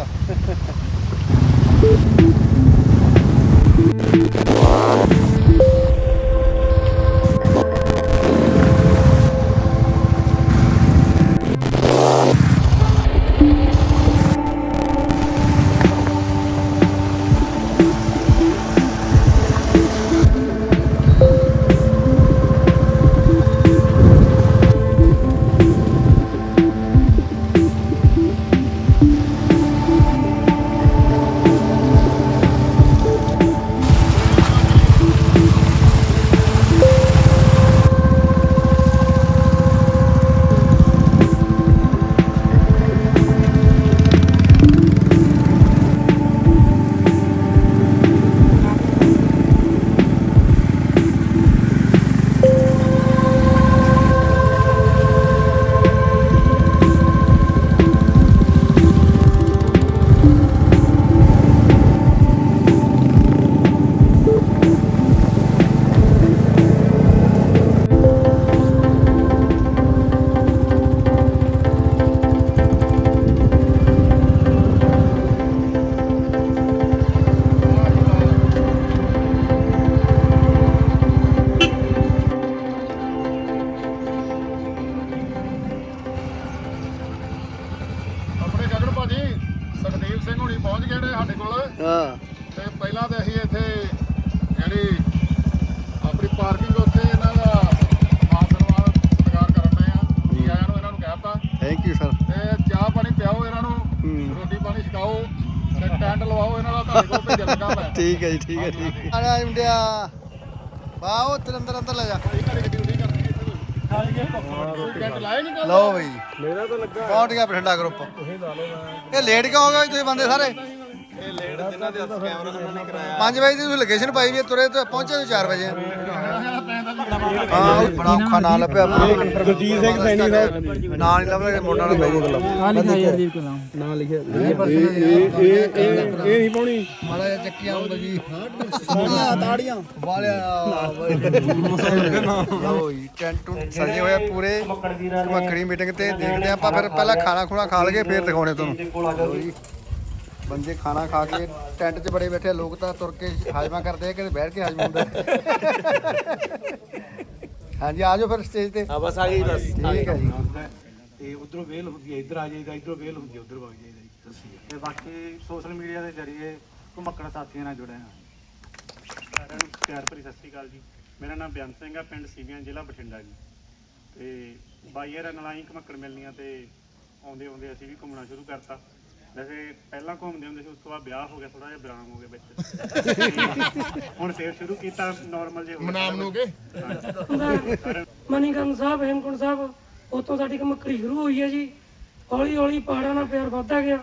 ਠੀਕ ਹੈ ਜੀ ਠੀਕ ਹੈ ਠੀਕ ਹੈ। ਆ ਇੰਡੀਆ ਬਾਓ ਤੇਰੇ ਅੰਦਰ ਅੰਦਰ ਲੈ ਜਾ। ਲਓ ਬਈ। ਮੇਰਾ ਤਾਂ ਲੱਗਾ ਪਹੁੰਚ ਗਿਆ ਬਠਿੰਡਾ ਗਰੁੱਪ ਇਹ ਲੇਟ ਕਿਉਂ ਹੋ ਗਏ ਤੁਸੀਂ ਬੰਦੇ ਸਾਰੇ? ਇਹ ਲੇਟ ਜਿਨ੍ਹਾਂ ਦੇ ਕੈਮਰਾ ਉਹਨਾਂ ਨੇ ਕਰਾਇਆ। 5 ਵਜੇ ਦੀ ਤੁਸੀਂ ਲੋਕੇਸ਼ਨ ਪਾਈ ਵੀ ਤੁਰੇ ਤੇ ਪਹੁੰਚੇ ਤੁਸੀਂ 4 ਵਜੇ। ਹਾਂ ਬੜਾ ਔਖਾ ਨਾਂ ਲੱਭਿਆ ਗੁਰਜੀਤ ਸਿੰਘ ਸੈਣੀ ਸਾਹਿਬ। ਨਾਂ ਨਹੀਂ ਲੱਭਦਾ ਮੋਢਾ ਨਾਲ ਬੈਗੋ ਗੱਲਾਂ ਇਹ ਨਹੀਂ ਪਾਉਣੀ। ਮਾੜਾ ਜਿਹਾ ਚੱਕੀਆਂ ਆਉਂਦਾ ਜੀ। ਸੋਹਣਾ ਤਾੜੀਆਂ। ਵਾਲਿਆ ਲਓ ਜੀ ਟੈਂਟ ਟੁੰਟ ਸਜੇ ਹੋਏ ਆ ਪੂਰੇ। ਮੱਕੜੀ ਮੀਟਿੰਗ ਤੇ ਦੇਖਦੇ ਆਪਾਂ। ਫਿਰ ਪਹਿਲਾਂ ਖਾਣਾ ਖੁਣਾ ਖਾ ਲਗੇ ਫਿਰ ਦਿਖਾਉਣੇ ਤੁਹਾਨੂੰ। ਬੰਦੇ ਖਾਣਾ ਖਾ ਕੇ ਟੈਂਟ 'ਚ ਬੜੇ ਬੈਠੇ ਲੋਕ ਤਾਂ ਤੁਰ ਕੇ ਹਾਜਮਾ ਕਰਦੇ ਆ ਕਿਤੇ ਬੈਠ ਕੇ ਹਾਜਮਾ ਹੁੰਦਾ। ਹਾਂਜੀ ਆ ਜਾਓ ਫਿਰ ਸਟੇਜ ਤੇ। ਆ ਬਸ ਆ ਗਈ ਬਸ। ਠੀਕ ਹੈ ਜੀ। ਤੇ ਉਧਰੋਂ ਵੇਲ ਹੁੰਦੀ ਹੈ ਇੱਧਰ ਆ ਜਾਈਦਾ ਇਧਰੋਂ ਵੇਲ ਹੁੰਦੀ ਹੈ ਉਧਰ ਵਗ ਜਾਈਦਾ ਜੀ। ਦੱਸੀ ਤੇ ਬਾਕੀ ਸੋਸ਼ਲ ਮੀਡੀਆ ਦੇ ਜ਼ਰੀਏ ਘੁਮੱਕੜ ਸਾਥੀਆਂ ਨਾਲ ਜੁੜੇ ਹਾਂ। ਸਾਰਿਆਂ ਨੂੰ ਪਿਆਰ ਭਰੀ ਸਤਿ ਸ਼੍ਰੀ ਅਕਾਲ ਜੀ। ਮੇਰਾ ਨਾਮ ਬਿਆਨ ਸਿੰਘ ਆ ਪਿੰਡ ਸੀਵੀਆਂ ਜ਼ਿਲ੍ਹਾ ਬਠਿੰਡਾ ਜੀ। ਤੇ ਬਾਈਅਰ ਨਲਾਈ ਘਮੱਕੜ ਮਿਲਣੀਆਂ ਤੇ ਆਉਂਦੇ ਆਉਂਦੇ ਅਸੀਂ ਵੀ ਘੁੰਮਣਾ ਸ਼ੁਰੂ ਕਰਤਾ। ਵੈਸੇ ਪਹਿਲਾਂ ਘੁੰਮਦੇ ਹੁੰਦੇ ਸੀ ਉਸ ਤੋਂ ਬਾਅਦ ਵਿਆਹ ਹੋ ਗਿਆ ਥੋੜਾ ਜਿਹਾ ਵਿਰਾਮ ਹੋ ਗਿਆ ਵਿੱਚ। ਹੁਣ ਫੇਰ ਸ਼ੁਰੂ ਕੀਤਾ ਨਾਰਮਲ ਜੇ ਮਨਾਮ ਨੂੰ ਕੇ? ਮਨੀਕਰਨ ਸਾਹਿਬ ਹੇਮਕੁੰਟ ਸਾਹਿਬ ਉਤੋਂ ਸਾਡੀ ਕਮਕੜੀ ਸ਼ੁਰੂ ਹੋਈ ਹੈ ਜੀ। ਹੌਲੀ ਹੌਲੀ ਪਹਾੜਾਂ ਨਾਲ ਪਿਆਰ ਵੱਧਦਾ ਗਿਆ।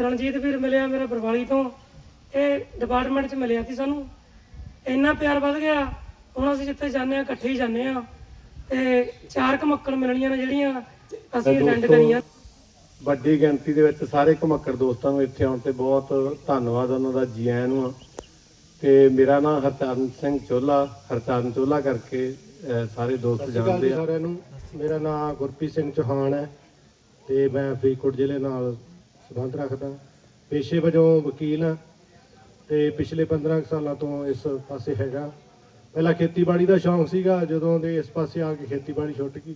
ਰਣਜੀਤ ਵੀਰ ਮਿਲਿਆ ਮੇਰਾ ਬਰਵਾਲੀ ਤੋਂ। ਇਹ ਡਿਪਾਰਟਮੈਂਟ 'ਚ ਮਿਲਿਆ ਸੀ ਸਾਨੂੰ। ਇੰਨਾ ਪਿਆਰ ਵੱਧ ਗਿਆ। ਹੁਣ ਅਸੀਂ ਜਿੱਥੇ ਜਾਂਦੇ ਆ ਇਕੱਠੇ ਹੀ ਜਾਂਦੇ ਆ ਤੇ ਚਾਰ ਕਮੱਕੜ ਮਿਲਣੀਆਂ ਨੇ ਜਿਹੜੀਆਂ ਅਸੀਂ ਅਟੈਂਡ ਕਰੀਆਂ। ਵੱਡੀ ਗਿਣਤੀ ਦੇ ਵਿੱਚ ਸਾਰੇ ਘਮੱਕੜ ਦੋਸਤਾਂ ਨੂੰ ਇੱਥੇ ਆਉਣ ਤੇ ਬਹੁਤ ਧੰਨਵਾਦ ਉਹਨਾਂ ਦਾ ਜੀ ਆਇਆਂ ਨੂੰ। ਤੇ ਮੇਰਾ ਨਾਮ ਹਰਚਰਨ ਸਿੰਘ ਚੋਲਾ ਹਰਚਰਨ ਚੋਲਾ ਕਰਕੇ ਸਾਰੇ ਦੋਸਤ ਜਾਣਦੇ ਆ। ਸਾਰਿਆਂ ਨੂੰ। ਮੇਰਾ ਨਾਮ ਗੁਰਪ੍ਰੀਤ ਸਿੰਘ ਚੌਹਾਨ ਹੈ ਤੇ ਮੈਂ ਫਰੀਦਕੋਟ ਜ਼ਿਲ੍ਹੇ ਨਾਲ ਸੰਬੰਧ ਰੱਖਦਾ। ਪੇਸ਼ੇ ਵਜੋਂ ਵਕੀਲ ਹਾਂ ਤੇ ਪਿਛਲੇ 15 ਕੁ ਸਾਲਾਂ ਤੋਂ ਇਸ ਪਾਸੇ ਹੈਗਾ। ਪਹਿਲਾਂ ਖੇਤੀਬਾੜੀ ਦਾ ਸ਼ੌਂਕ ਸੀਗਾ ਜਦੋਂ ਦੇ ਇਸ ਪਾਸੇ ਆ ਕੇ ਖੇਤੀਬਾੜੀ ਛੁੱਟ ਗਈ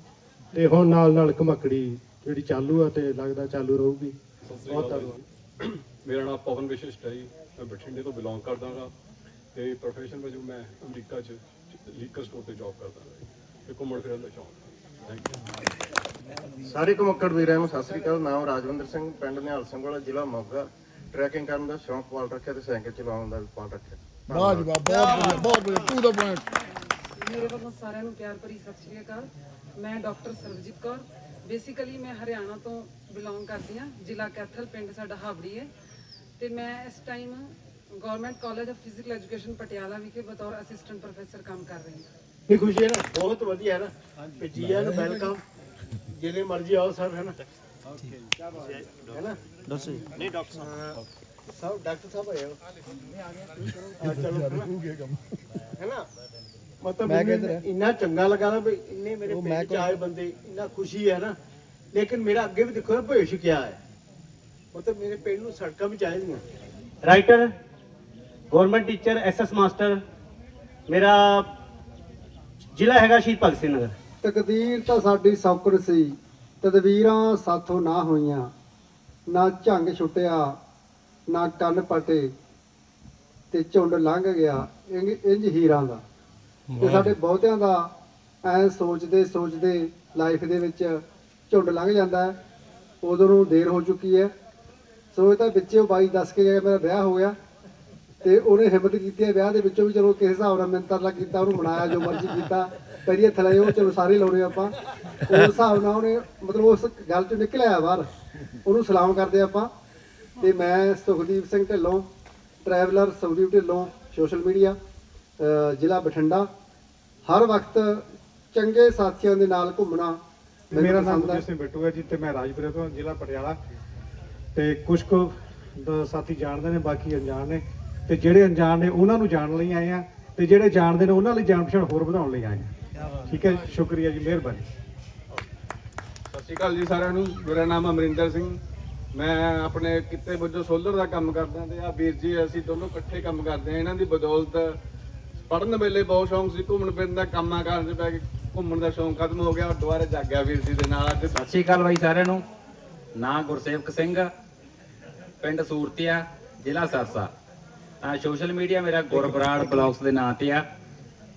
ਤੇ ਹੁਣ ਨਾਲ ਨਾਲ ਘਮੱਕੜੀ ਜਿਹੜੀ ਚਾਲੂ ਆ ਤੇ ਲੱਗਦਾ ਚਾਲੂ ਰਹੂਗੀ। ਬਹੁਤ ਧੰਨਵਾਦ ਮੇਰਾ ਨਾਮ ਪਵਨ ਵਿਸ਼ਿਸ਼ਟ ਹੈ ਜੀ। ਮੈਂ ਬਠਿੰਡੇ ਤੋਂ ਬਿਲੋਂਗ ਕਰਦਾ ਹਾਂ ਤੇ ਪ੍ਰੋਫੈਸ਼ਨ ਵਜੋਂ ਮੈਂ ਅਮਰੀਕਾ 'ਚ ਲੀਕਰ ਸਟੋਰ ਤੇ ਜੌਬ ਕਰਦਾ ਹਾਂ ਤੇ ਘੁੰਮਣ ਫਿਰਨ ਦਾ ਸ਼ੌਂਕ ਥੈਂਕ ਯੂ ਸਾਰੇ ਘਮੱਕੜ ਵੀਰਾਂ ਨੂੰ ਸਤਿ ਸ੍ਰੀ ਅਕਾਲ। ਨਾਮ ਰਾਜਵਿੰਦਰ ਸਿੰਘ ਪਿੰਡ ਨਿਹਾਲ ਸਿੰਘ ਵਾਲਾ ਜ਼ਿਲ੍ਹਾ ਮੋਗਾ। ਟਰੈਕਿੰਗ ਕਰਨ ਦਾ ਸ਼ੌਂਕ ਪਾਲ ਰੱਖਿਆ ਤੇ ਸਾਈਕਲ ਚਲਾਉਣ ਦਾ ਵੀ ਪਾਲ ਰੱਖਿਆ। ਵਾਹ ਜੀ ਵਾਹ ਬਹੁਤ ਵਧੀਆ ਬਹੁਤ ਵਧੀਆ ਟੂ ਦਾ ਪੁਆਇੰਟ। ਮੇਰੇ ਵੱਲੋਂ ਸਾਰਿਆਂ ਨੂੰ ਪਿਆਰ ਭਰੀ ਸਤਿ ਸ਼੍ਰੀ ਅਕਾਲ। ਮੈਂ ਡਾਕਟਰ ਸਰਬਜੀਤ ਕੌਰ ਬੇਸਿਕਲੀ ਮੈਂ ਹਰਿਆਣਾ ਤੋਂ ਬਿਲੋਂਗ ਕਰਦੀ ਹਾਂ। ਜ਼ਿਲ੍ਹਾ ਕੈਥਲ ਪਿੰਡ ਸਾਡਾ ਹਾਬੜੀ ਹੈ। ਤੇ ਮੈਂ ਇਸ time government college of physical education Patiala ਵਿਖੇ ਬਤੌਰ ਅਸਿਸਟੈਂਟ ਪ੍ਰੋਫੈਸਰ ਕੰਮ ਕਰ ਰਹੀ ਹਾਂ। ਇਹ ਖੁਸ਼ੀ ਹੈ ਨਾ ਬਹੁਤ ਵਧੀਆ ਹੈ ਨਾ। ਤੇ ਜੀ ਆਇਆਂ ਨੂੰ ਵੈਲਕਮ ਜਿਹੜੇ ਮਰਜ਼ੀ ਆਓ ਸਰ ਹੈ ਨਾ। ਹੈ ਨਾ? ਦੱਸੋ ਨਹੀਂ ਡਾਕਟਰ ਸਾਹਿਬ। ਸਭ ਡਾਕਟਰ ਸਾਹਿਬ ਆਏ ਹੋ। ਹਾਂ ਚਲੋ ਹੈ ਨਾ? ਮਤਲਬ ਮੈਂ ਮੈਨੂੰ ਕਿੱਧਰ ਹੈ? ਇੰਨਾ ਚੰਗਾ ਲੱਗਾ ਨਾ ਵੀ ਇੰਨੇ ਮੇਰੇ ਉਹ ਮੈਂ ਪਿੰਡ ਚ ਆਏ ਬੰਦੇ ਇੰਨਾ ਖੁਸ਼ੀ ਹੈ ਨਾ। ਲੇਕਿਨ ਮੇਰਾ ਅੱਗੇ ਵੀ ਦੇਖੋ ਨਾ ਭਵਿੱਖ ਕਿਆ ਹੈ। ਮਤਲਬ ਮੇਰੇ ਪਿੰਡ ਨੂੰ ਸੜਕਾਂ ਵੀ ਚਾਹੀਦੀਆਂ। Writer government teacher SS master ਮੇਰਾ ਜ਼ਿਲ੍ਹਾ ਹੈਗਾ ਸ਼ਹੀਦ ਭਗਤ ਸਿੰਘ ਨਗਰ। ਤਕਦੀਰ ਤਾਂ ਸਾਡੀ ਸੌਕਰ ਸੀ ਤਦਵੀਰਾਂ ਸਾਥੋਂ ਨਾ ਹੋਈਆਂ ਨਾ ਝੰਗ ਛੁੱਟਿਆ ਨਾ ਕੰਨ ਪਟੇ ਤੇ ਝੁੰਡ ਲੰਘ ਗਿਆ ਇੰਜ ਇੰਜ ਹੀਰਾਂ ਦਾ। ਤੇ ਸਾਡੇ ਬਹੁਤਿਆਂ ਦਾ ਐ ਸੋਚਦੇ ਸੋਚਦੇ ਲਾਈਫ ਦੇ ਵਿੱਚ ਝੁੰਡ ਲੰਘ ਜਾਂਦਾ ਹੈ। ਉਦੋਂ ਨੂੰ ਦੇਰ ਹੋ ਚੁੱਕੀ ਹੈ। ਸੋ ਤਾਂ ਵਿੱਚੇ ਉਹ ਬਾਈ ਦੱਸ ਕੇ ਗਿਆ ਮੇਰਾ ਵਿਆਹ ਹੋ ਗਿਆ। ਤੇ ਉਹਨੇ ਹਿੰਮਤ ਕੀਤੀ ਹੈ ਵਿਆਹ ਦੇ ਵਿੱਚੋਂ ਵੀ ਚਲੋ ਕਿਸੇ ਹਿਸਾਬ ਨਾਲ ਮਿੰਤਰ ਕੀਤਾ, ਉਹਨੂੰ ਮਨਾਇਆ ਜੋ ਮਰਜ਼ੀ ਕੀਤਾ। ਪੈਰੀ ਹੱਥ ਲਾਏ ਉਹ, ਚਲੋ ਸਾਰੇ ਲਾਉਣੇ ਆਪਾਂ। ਉਸ ਹਿਸਾਬ ਨਾਲ ਉਹਨੇ ਮਤਲਬ ਉਸ ਗੱਲ ਚੋਂ ਨਿਕਲਿਆ ਬਾਹਰ। ਉਹਨੂੰ ਸਲਾਮ ਕਰਦੇ ਆਪਾਂ। ਤੇ ਮੈਂ Sukhdeep Singh Dhillon traveller Sukhdeep Dhillon social media ਜ਼ਿਲ੍ਹਾ ਬਠਿੰਡਾ। ਹਰ ਵਕਤ ਚੰਗੇ ਸਾਥੀਆਂ ਦੇ ਨਾਲ ਘੁੰਮਣਾ ਮੈਨੂੰ ਮੇਰਾ ਨਾਮ ਪਸੰਦ ਹੈ ਗੁਰਜੀਤ ਸਿੰਘ ਬਿੱਟੂ ਹੈ ਜੀ ਤੇ ਮੈਂ ਰਾਜਪੁਰੇ ਤੋਂ ਜ਼ਿਲ੍ਹਾ ਪਟਿਆਲਾ। ਤੇ ਕੁਝ ਕੁ ਦਾ ਸਾਥੀ ਜਾਣਦੇ ਨੇ ਬਾਕੀ ਅਣਜਾਣ ਨੇ। ਤੇ ਜਿਹੜੇ ਅਣਜਾਣ ਨੇ ਉਹਨਾਂ ਨੂੰ ਜਾਣਨ ਲਈ ਆਏ ਆ ਤੇ ਜਿਹੜੇ ਜਾਣਦੇ ਨੇ ਉਹਨਾਂ ਲਈ ਜਾਣ ਪਛਾਣ ਹੋਰ ਵਧਾਉਣ ਲਈ ਆਏ ਆ ਠੀਕ ਹੈ ਸ਼ੁਕਰੀਆ ਜੀ ਮਿਹਰਬਾਨੀ। ਸਤਿ ਸ਼੍ਰੀ ਅਕਾਲ ਜੀ ਸਾਰਿਆਂ ਨੂੰ। ਮੇਰਾ ਨਾਮ ਅਮਰਿੰਦਰ ਸਿੰਘ। ਮੈਂ ਆਪਣੇ ਕਿੱਤੇ ਵਜੋਂ ਸੋਲਰ ਦਾ ਕੰਮ ਕਰਦਾ ਤੇ ਆ ਵੀਰ ਜੀ ਅਸੀਂ ਦੋਨੋਂ ਇਕੱਠੇ ਕੰਮ ਕਰਦੇ ਆ ਇਹਨਾਂ ਦੀ ਬਦੌਲਤ ਪੜਨ ਵੇਲੇ ਬਹੁਤ ਸ਼ੌਂਕ ਸੀ, ਘੁੰਮਣ ਫਿਰਨ ਦਾ, ਕੰਮਾਂ ਕਾਰਾਂ 'ਚ ਪੈ ਕੇ ਘੁੰਮਣ ਦਾ ਸ਼ੌਂਕ ਖਤਮ ਹੋ ਗਿਆ, ਦੁਬਾਰਾ ਜਾਗਿਆ ਵੀਰ ਜੀ ਦੇ ਨਾਲ ਅੱਜ। ਸਤਿ ਸ਼੍ਰੀ ਅਕਾਲ ਬਾਈ ਸਾਰਿਆਂ ਨੂੰ। ਨਾਂ ਗੁਰਸੇਵਕ ਸਿੰਘ ਪਿੰਡ ਸੂਰਤੀਆ, ਜ਼ਿਲ੍ਹਾ ਸਰਸਾ। ਆ ਸੋਸ਼ਲ ਮੀਡੀਆ ਮੇਰਾ ਗੁਰਬਰਾੜ ਬਲੌਗਸ ਦੇ ਨਾਂ ਤੇ ਆ।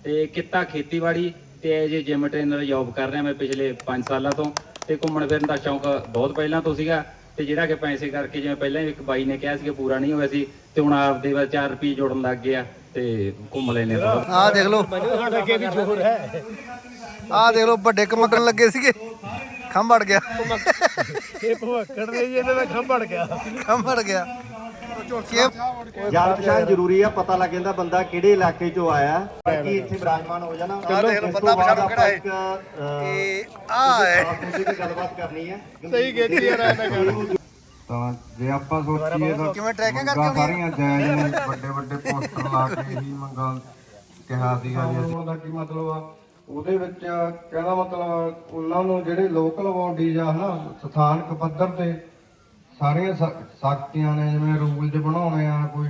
ਤੇ ਕਿੱਤਾ ਖੇਤੀਬਾੜੀ ਤੇ ਐਜ ਜਿਮ ਟ੍ਰੇਨਰ ਜੌਬ ਕਰ ਰਿਹਾ ਮੈਂ ਪਿਛਲੇ 5 ਸਾਲਾਂ ਤੋਂ। ਤੇ ਘੁੰਮਣ ਫਿਰਨ ਦਾ ਸ਼ੌਂਕ ਬਹੁਤ ਪਹਿਲਾਂ ਤੋਂ ਸੀਗਾ। ਤੇ ਜਿਹੜਾ ਕਿ ਪੈਸੇ ਕਰਕੇ ਜਿਵੇਂ ਪਹਿਲਾਂ ਹੀ ਇੱਕ ਬਾਈ ਨੇ ਕਿਹਾ ਸੀ ਕਿ ਪੂਰਾ ਨਹੀਂ ਹੋਇਆ ਸੀ ਤੇ ਹੁਣ ਆਪਦੇ ਵੱਲ 4 ਰੁਪਏ ਜੋੜਨ ਲੱਗ ਗਿਆ ਤੇ ਘੁੰਮ ਲੈਨੇ ਥੋੜਾ ਆਹ ਦੇਖ ਲਓ। ਅੱਗੇ ਵੀ ਜ਼ੋਰ ਹੈ ਆਹ ਦੇਖ ਲਓ ਵੱਡੇ ਕਮਕਣ ਲੱਗੇ ਸੀਗੇ। ਖੰਭ ਗਿਆ। ਇਹ ਭਵਕੜ ਦੇ ਜੀ ਇਹਨਾਂ ਦਾ ਖੰਭੜ ਗਿਆ। ਖੰਭ ਗਿਆ। ਜਾਣ ਪਛਾਣ ਜ਼ਰੂਰੀ ਆ ਪਤਾ ਲੱਗ ਜਾਂਦਾ ਬੰਦਾ ਕਿਹੜੇ ਇਲਾਕੇ ਚੋਂ ਆਇਆ। ਬਾਕੀ ਇੱਥੇ ਬਿਰਾਜਮਾਨ ਹੋ ਜਾਣਾ। ਆਹ ਦੇਖ ਲਓ ਬੰਦਾ ਪਛਾਣੋ ਕਿਹੜਾ ਹੈ। ਇਹ ਆ ਹੈ। ਗੱਲਬਾਤ ਕਰਨੀ ਹੈ। ਸਹੀ ਖੇਤੀ ਆ ਰਿਹਾ ਤਾਂ ਜੇ ਆਪਾਂ ਸੋਚੀਏ ਤਾਂ ਕਿਵੇਂ ਟਰੈਕਿੰਗ ਕਰਕੇ ਸਾਰੀਆਂ ਜਾਇਜ਼ ਨੇ ਵੱਡੇ ਵੱਡੇ ਪੋਸਟਰ ਲਾ ਕੇ ਹੀ ਮੰਗਾਂ ਕਿਹਾ ਸੀਗਾ ਜੀ ਅਸੀਂ ਉਹਦਾ ਕੀ ਮਤਲਬ ਆ? ਉਹਦੇ ਵਿੱਚ ਕਹਿੰਦਾ ਮਤਲਬ ਉਹਨਾਂ ਨੂੰ ਜਿਹੜੇ ਲੋਕਲ ਬਾਡੀਜ਼ ਆ ਹਨਾ ਸਥਾਨਕ ਪੱਧਰ ਤੇ ਸਾਰੀਆਂ ਸ਼ਕਤੀਆਂ ਨੇ ਜਿਵੇਂ ਰੂਲਜ਼ ਬਣਾਉਣੇ ਆ ਕੋਈ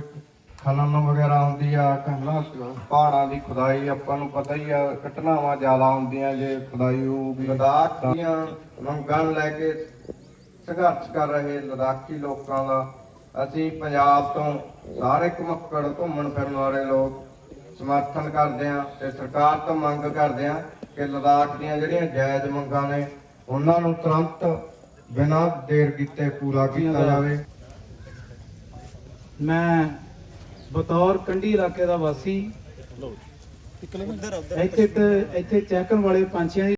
ਖਨਨ ਵਗੈਰਾ ਹੁੰਦੀ ਆ ਕਹਿੰਦਾ ਪਹਾੜਾਂ ਦੀ ਖੁਦਾਈ ਆਪਾਂ ਨੂੰ ਪਤਾ ਹੀ ਆ ਘਟਨਾਵਾਂ ਜ਼ਿਆਦਾ ਹੁੰਦੀਆਂ ਜੇ ਖੁਦਾਈ ਹੋਊਗੀ ਲਦਾਖ ਦੀਆਂ ਮੰਗਾਂ ਨੂੰ ਲੈ ਕੇ ਸੰਘਰਸ਼ ਕਰ ਰਹੇ ਲਦਾਖੀ ਲੋਕਾਂ ਦਾ। ਅਸੀਂ ਪੰਜਾਬ ਤੋਂ ਸਾਰੇ ਘੁਮੱਕੜ ਘੁੰਮਣ ਫਿਰਨ ਵਾਲੇ ਲੋਕ ਸਮਰਥਨ ਕਰਦੇ ਹਾਂ ਤੇ ਸਰਕਾਰ ਤੋਂ ਮੰਗ ਕਰਦੇ ਹਾਂ ਕਿ ਲਦਾਖ ਦੀਆਂ ਜਿਹੜੀਆਂ ਜਾਇਜ਼ ਮੰਗਾਂ ਨੇ ਉਹਨਾਂ ਨੂੰ ਤੁਰੰਤ ਬਿਨਾਂ ਦੇਰ ਕੀਤੇ ਪੂਰਾ ਕੀਤਾ ਜਾਵੇ। ਮੈਂ ਬਤੌਰ ਕੰਢੀ ਇਲਾਕੇ ਦਾ ਵਾਸੀ। ਇੱਥੇ ਇੱਥੇ ਚੈੱਕਣ ਵਾਲੇ ਪੰਛੀਆਂ ਦੀ